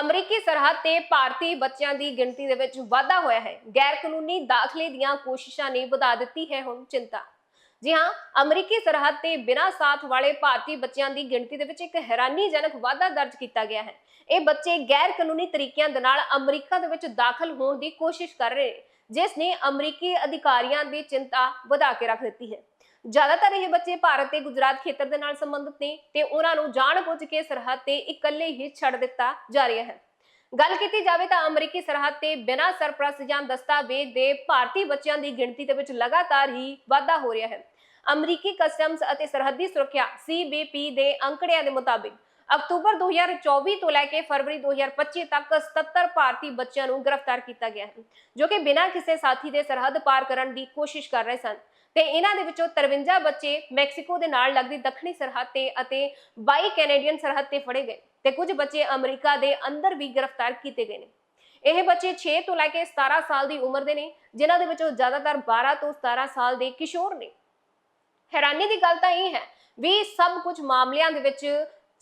ਅਮਰੀਕੀ ਸਰਹੱਦ ਤੇ ਭਾਰਤੀ ਬੱਚਿਆਂ ਦੀ ਗਿਣਤੀ ਦੇ ਵਿੱਚ ਵਾਧਾ ਹੋਇਆ ਹੈ। ਗੈਰ ਕਾਨੂੰਨੀ ਦਾਖਲੇ ਦੀਆਂ ਕੋਸ਼ਿਸ਼ਾਂ ਨੇ ਵਧਾ ਦਿੱਤੀ ਹੈ ਹੁਣ ਚਿੰਤਾ। ਜੀ ਹਾਂ, ਅਮਰੀਕੀ ਸਰਹੱਦ ਤੇ ਬਿਨਾਂ ਸਾਥ ਵਾਲੇ ਭਾਰਤੀ ਬੱਚਿਆਂ ਦੀ ਗਿਣਤੀ ਦੇ ਵਿੱਚ ਇੱਕ ਹੈਰਾਨੀਜਨਕ ਵਾਧਾ ਦਰਜ ਕੀਤਾ ਗਿਆ ਹੈ। ਇਹ ਬੱਚੇ ਗੈਰ ਕਾਨੂੰਨੀ ਤਰੀਕਿਆਂ ਦੇ ਨਾਲ ਅਮਰੀਕਾ ਦੇ ਵਿੱਚ ਦਾਖਲ ਹੋਣ ਦੀ ਕੋਸ਼ਿਸ਼ ਕਰ ਰਹੇ ਨੇ ਜਿਸ ਨੇ ਅਮਰੀਕੀ ਅਧਿਕਾਰੀਆਂ ਦੀ ਚਿੰਤਾ ਵਧਾ ਕੇ ਰੱਖ ਦਿੱਤੀ ਹੈ। ਜ਼ਿਆਦਾਤਰ ਇਹ ਬੱਚੇ ਭਾਰਤ ਤੇ ਗੁਜਰਾਤ ਖੇਤਰ ਦੇ ਨਾਲ ਸੰਬੰਧਿਤ ਨੇ ਤੇ ਉਹਨਾਂ ਨੂੰ ਜਾਣਬੁੱਝ ਕੇ ਸਰਹੱਦ ਤੇ ਇਕੱਲੇ ਹੀ ਛੱਡ ਦਿੱਤਾ ਜਾ ਰਿਹਾ ਹੈ। ਗੱਲ ਕੀਤੀ ਜਾਵੇ ਤਾਂ ਅਮਰੀਕੀ ਸਰਹੱਦ ਤੇ ਬਿਨਾਂ ਸਰਪ੍ਰਸਤ ਜਾਂ ਦਸਤਾਵੇਜ਼ ਦੇ ਭਾਰਤੀ ਬੱਚਿਆਂ ਦੀ ਗਿਣਤੀ ਦੇ ਵਿੱਚ ਲਗਾਤਾਰ ਹੀ ਵਾਧਾ ਹੋ ਰਿਹਾ ਹੈ। ਅਮਰੀਕੀ ਕਸਟਮਸ ਅਤੇ ਸਰਹੱਦੀ ਸੁਰੱਖਿਆ ਸੀਬੀਪੀ ਦੇ ਅੰਕੜਿਆਂ ਦੇ ਮੁਤਾਬਿਕ ਅਕਤੂਬਰ 2024 ਤੋਂ ਲੈ ਕੇ ਫਰਵਰੀ 2025 ਤੱਕ 77 ਭਾਰਤੀ ਬੱਚਿਆਂ ਨੂੰ ਗ੍ਰਿਫਤਾਰ ਕੀਤਾ ਗਿਆ ਹੈ, ਜੋ ਕਿ ਬਿਨਾਂ ਕਿਸੇ ਸਾਥੀ ਦੇ ਸਰਹੱਦ ਪਾਰ ਕਰਨ ਦੀ ਕੋਸ਼ਿਸ਼ ਕਰ ਰਹੇ ਸਨ। ਤੇ ਇਹਨਾਂ ਦੇ ਵਿੱਚੋਂ 53 ਬੱਚੇ ਮੈਕਸੀਕੋ ਦੇ ਨਾਲ ਲੱਗਦੀ ਦੱਖਣੀ ਸਰਹੱਦ ਤੇ ਅਤੇ 22 ਕੈਨੇਡੀਅਨ ਸਰਹੱਦ ਤੇ ਫੜੇ ਗਏ ਤੇ ਕੁਝ ਬੱਚੇ ਅਮਰੀਕਾ ਦੇ ਅੰਦਰ ਵੀ ਗ੍ਰਿਫਤਾਰ ਕੀਤੇ ਗਏ ਨੇ। ਇਹ ਬੱਚੇ 6 ਤੋਂ ਲੈ ਕੇ 17 ਸਾਲ ਦੀ ਉਮਰ ਦੇ ਨੇ, ਜਿਨ੍ਹਾਂ ਦੇ ਵਿੱਚੋਂ ਜ਼ਿਆਦਾਤਰ 12 ਤੋਂ 17 ਸਾਲ ਦੇ ਕਿਸ਼ੋਰ ਨੇ। ਹੈਰਾਨੀ ਦੀ ਗੱਲ ਤਾਂ ਇਹ ਹੈ ਵੀ ਸਭ ਕੁਝ ਮਾਮਲਿਆਂ ਦੇ ਵਿੱਚ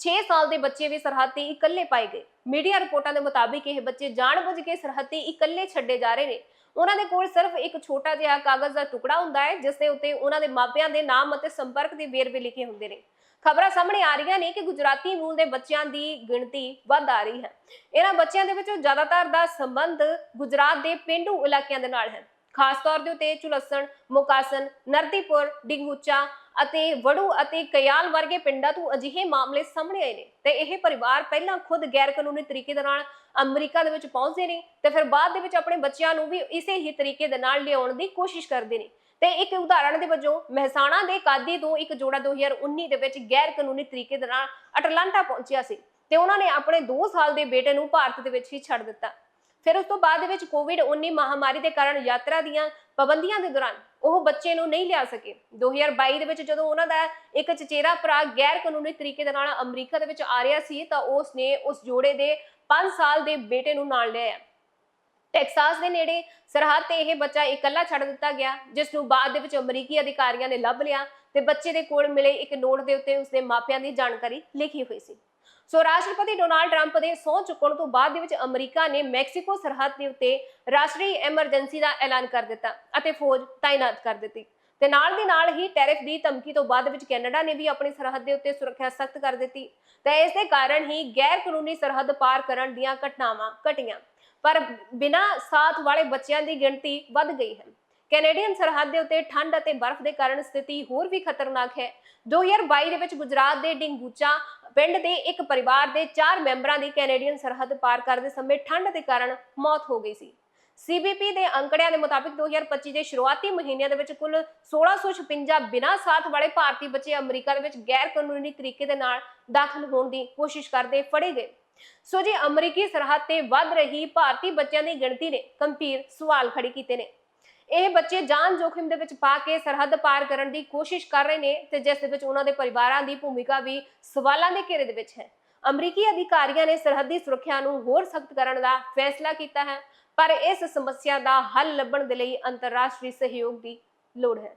6 ਸਾਲ ਦੇ ਬੱਚੇ ਵੀ ਸਰਹੱਦ ਤੇ ਇਕੱਲੇ ਪਾਏ ਗਏ। ਮੀਡੀਆ ਰਿਪੋਰਟਾਂ ਦੇ ਮੁਤਾਬਿਕ ਇਹ ਬੱਚੇ ਜਾਣਬੁੱਝ ਕੇ ਸਰਹੱਦ ਤੇ ਇਕੱਲੇ ਛੱਡੇ ਜਾ ਰਹੇ ਨੇ। ਉਹਨਾਂ ਦੇ ਕੋਲ ਸਿਰਫ ਇੱਕ ਛੋਟਾ ਜਿਹਾ ਕਾਗਜ਼ ਦਾ ਟੁਕੜਾ ਹੁੰਦਾ ਹੈ, ਜਿਸ ਦੇ ਉੱਤੇ ਉਹਨਾਂ ਦੇ ਮਾਪਿਆਂ ਦੇ ਨਾਮ ਅਤੇ ਸੰਪਰਕ ਦੇ ਵੇਰਵੇ ਲਿਖੇ ਹੁੰਦੇ ਨੇ। ਖਬਰਾਂ ਸਾਹਮਣੇ ਆ ਰਹੀਆਂ ਨੇ ਕਿ ਗੁਜਰਾਤੀ ਮੂਲ ਦੇ ਬੱਚਿਆਂ ਦੀ ਗਿਣਤੀ ਵੱਧ ਆ ਰਹੀ ਹੈ। ਇਹਨਾਂ ਬੱਚਿਆਂ ਦੇ ਵਿੱਚੋਂ ਜ਼ਿਆਦਾਤਰ ਦਾ ਸੰਬੰਧ ਗੁਜਰਾਤ ਦੇ ਪਿੰਡੂ ਇਲਾਕਿਆਂ ਦੇ ਨਾਲ ਹੈ। ਖਾਸ ਤੌਰ ਦੇ ਉੱਤੇ ਚੁਲਸਣ ਮੁਕਾਸਨ, ਨਰਦੀਪੁਰ, ਡਿੰਗੂਚਾ ਅਤੇ ਵੜੂ ਅਤੇ ਕਯਾਲ ਵਰਗੇ ਪਿੰਡਾਂ ਤੋਂ ਅਜਿਹੇ ਮਾਮਲੇ ਸਾਹਮਣੇ ਆਏ ਨੇ। ਤੇ ਇਹ ਪਰਿਵਾਰ ਪਹਿਲਾਂ ਖੁਦ ਗੈਰ ਕਾਨੂੰਨੀ ਤਰੀਕੇ ਦੇ ਨਾਲ ਅਮਰੀਕਾ ਦੇ ਵਿੱਚ ਪਹੁੰਚਦੇ ਨੇ ਤੇ ਫਿਰ ਬਾਅਦ ਦੇ ਵਿੱਚ ਆਪਣੇ ਬੱਚਿਆਂ ਨੂੰ ਵੀ ਇਸੇ ਹੀ ਤਰੀਕੇ ਦੇ ਨਾਲ ਲਿਆਉਣ ਦੀ ਕੋਸ਼ਿਸ਼ ਕਰਦੇ ਨੇ। ਤੇ ਇੱਕ ਉਦਾਹਰਣ ਦੇ ਵਜੋਂ, ਮਹਿਸਾਣਾ ਦੇ ਕਾਦੀ ਤੋਂ ਇੱਕ ਜੋੜਾ 2019 ਦੇ ਵਿੱਚ ਗੈਰ ਕਾਨੂੰਨੀ ਤਰੀਕੇ ਦੇ ਨਾਲ ਅਟਲਾਂਟਾ ਪਹੁੰਚਿਆ ਸੀ ਤੇ ਉਹਨਾਂ ਨੇ ਆਪਣੇ 2 ਸਾਲ ਦੇ ਬੇਟੇ ਨੂੰ ਭਾਰਤ ਦੇ ਵਿੱਚ ਹੀ ਛੱਡ ਦਿੱਤਾ। ਫਿਰ ਉਸ ਤੋਂ ਬਾਅਦ ਵਿੱਚ ਕੋਵਿਡ-19 ਮਹਾਮਾਰੀ ਦੇ ਕਾਰਨ ਯਾਤਰਾ ਦੀਆਂ ਪਾਬੰਦੀਆਂ ਦੇ ਦੌਰਾਨ ਉਹ ਬੱਚੇ ਨੂੰ ਨਹੀਂ ਲਿਆ ਸਕੇ। 2022 ਦੇ ਵਿੱਚ ਜਦੋਂ ਉਹਨਾਂ ਦਾ ਇੱਕ ਚਚੇਰਾ ਭਰਾ ਗੈਰ ਕਾਨੂੰਨੀ ਤਰੀਕੇ ਦੇ ਨਾਲ ਅਮਰੀਕਾ ਦੇ ਵਿੱਚ ਆ ਰਿਹਾ ਸੀ ਤਾਂ ਉਸ ਨੇ ਉਸ ਜੋੜੇ ਦੇ 5 ਸਾਲ ਦੇ ਬੇਟੇ ਨੂੰ ਨਾਲ ਲਿਆ ਟੈਕਸਾਸ ਦੇ ਨੇੜੇ ਸਰਹੱਦ ਤੇ ਇਹ ਬੱਚਾ ਇਕੱਲਾ ਛੱਡ ਦਿੱਤਾ ਗਿਆ ਜਿਸ ਨੂੰ ਬਾਅਦ ਦੇ ਵਿੱਚ ਅਮਰੀਕੀ ਅਧਿਕਾਰੀਆਂ ਨੇ ਲੱਭ ਲਿਆ ਤੇ ਬੱਚੇ ਦੇ ਕੋਲ ਮਿਲੇ ਇੱਕ ਨੋਟ ਦੇ ਉੱਤੇ ਉਸਦੇ ਮਾਪਿਆਂ ਦੀ ਜਾਣਕਾਰੀ ਲਿਖੀ ਹੋਈ ਸੀ। ਸੋ ਰਾਸ਼ਟਰਪਤੀ ਡੋਨਾਲਡ ਟਰੰਪ ਦੇ ਸਹੁੰ ਚੁੱਕਣ ਤੋਂ ਬਾਅਦ ਦੇ ਵਿੱਚ ਅਮਰੀਕਾ ਨੇ ਮੈਕਸੀਕੋ ਸਰਹੱਦ ਦੇ ਉੱਤੇ ਰਾਸ਼ਟਰੀ ਐਮਰਜੈਂਸੀ ਦਾ ਐਲਾਨ ਕਰ ਦਿੱਤਾ ਅਤੇ ਫੌਜ ਤਾਇਨਾਤ ਕਰ ਦਿੱਤੀ। ਤੇ ਨਾਲ ਦੀ ਨਾਲ ਹੀ ਟੈਰਿਫ ਦੀ ਧਮਕੀ ਤੋਂ ਬਾਅਦ ਵਿੱਚ ਕੈਨੇਡਾ ਨੇ ਵੀ ਆਪਣੀ ਸਰਹੱਦ ਦੇ ਉੱਤੇ ਸੁਰੱਖਿਆ ਸਖਤ ਕਰ ਦਿੱਤੀ। ਤੇ ਇਸ ਦੇ ਕਾਰਨ ਹੀ ਗੈਰ ਕਾਨੂੰਨੀ ਸਰਹੱਦ ਪਾਰ ਕਰਨ ਦੀਆਂ ਘਟਨਾਵਾਂ ਘਟੀਆਂ। ਪਰ ਬਿਨਾਂ ਸਾਥ ਵਾਲੇ ਬੱਚਿਆਂ ਦੀ ਗਿਣਤੀ ਵੱਧ ਗਈ ਹੈ। ਕੈਨੇਡੀਅਨ ਸਰਹੱਦ ਦੇ ਉੱਤੇ ਠੰਡ ਅਤੇ ਬਰਫ਼ ਦੇ ਕਾਰਨ ਸਥਿਤੀ ਹੋਰ ਵੀ ਖਤਰਨਾਕ ਹੈ। 2022 ਦੇ ਵਿੱਚ ਗੁਜਰਾਤ ਦੇ ਡਿੰਗੂਚਾ ਪਿੰਡ ਦੇ ਇੱਕ ਪਰਿਵਾਰ ਦੇ 4 ਮੈਂਬਰਾਂ ਦੀ ਕੈਨੇਡੀਅਨ ਸਰਹੱਦ ਪਾਰ ਕਰਦੇ ਸਮੇਂ ਠੰਡ ਦੇ ਕਾਰਨ ਮੌਤ ਹੋ ਗਈ ਸੀ। ਸੀਬੀਪੀ ਦੇ ਅੰਕੜਿਆਂ ਦੇ ਮੁਤਾਬਿਕ 2025 ਦੇ ਸ਼ੁਰੂਆਤੀ ਮਹੀਨਿਆਂ ਦੇ ਵਿੱਚ ਕੁੱਲ 1656 ਬਿਨਾਂ ਸਾਥ ਵਾਲੇ ਭਾਰਤੀ ਬੱਚੇ ਅਮਰੀਕਾ ਦੇ ਵਿੱਚ ਗੈਰ ਕਾਨੂੰਨੀ ਤਰੀਕੇ ਦੇ ਨਾਲ ਦਾਖਲ ਹੋਣ ਦੀ ਕੋਸ਼ਿਸ਼ ਕਰਦੇ ਫੜੇ ਗਏ। ਸੋ ਜੀ, ਅਮਰੀਕੀ ਸਰਹੱਦ ਤੇ ਵੱਧ ਰਹੀ ਭਾਰਤੀ ਬੱਚਿਆਂ ਦੀ ਗਿਣਤੀ ਨੇ ਗੰਭੀਰ ਸਵਾਲ ਖੜੇ ਕੀਤੇ ਨੇ। ਇਹ ਬੱਚੇ ਜਾਨ ਜੋਖਿਮ ਦੇ ਵਿੱਚ ਪਾ ਕੇ ਸਰਹੱਦ ਪਾਰ ਕਰਨ ਦੀ ਕੋਸ਼ਿਸ਼ ਕਰ ਰਹੇ ਨੇ ਤੇ ਜਿਸ ਦੇ ਵਿੱਚ ਉਹਨਾਂ ਦੇ ਪਰਿਵਾਰਾਂ ਦੀ ਭੂਮਿਕਾ ਵੀ ਸਵਾਲਾਂ ਦੇ ਘੇਰੇ ਦੇ ਵਿੱਚ ਹੈ। ਅਮਰੀਕੀ ਅਧਿਕਾਰੀਆਂ ਨੇ ਸਰਹੱਦੀ ਸੁਰੱਖਿਆ ਨੂੰ ਹੋਰ ਸਖਤ ਕਰਨ ਦਾ ਫੈਸਲਾ ਕੀਤਾ ਹੈ, ਪਰ ਇਸ ਸਮੱਸਿਆ ਦਾ ਹੱਲ ਲੱਭਣ ਦੇ ਲਈ ਅੰਤਰਰਾਸ਼ਟਰੀ ਸਹਿਯੋਗ ਦੀ ਲੋੜ ਹੈ।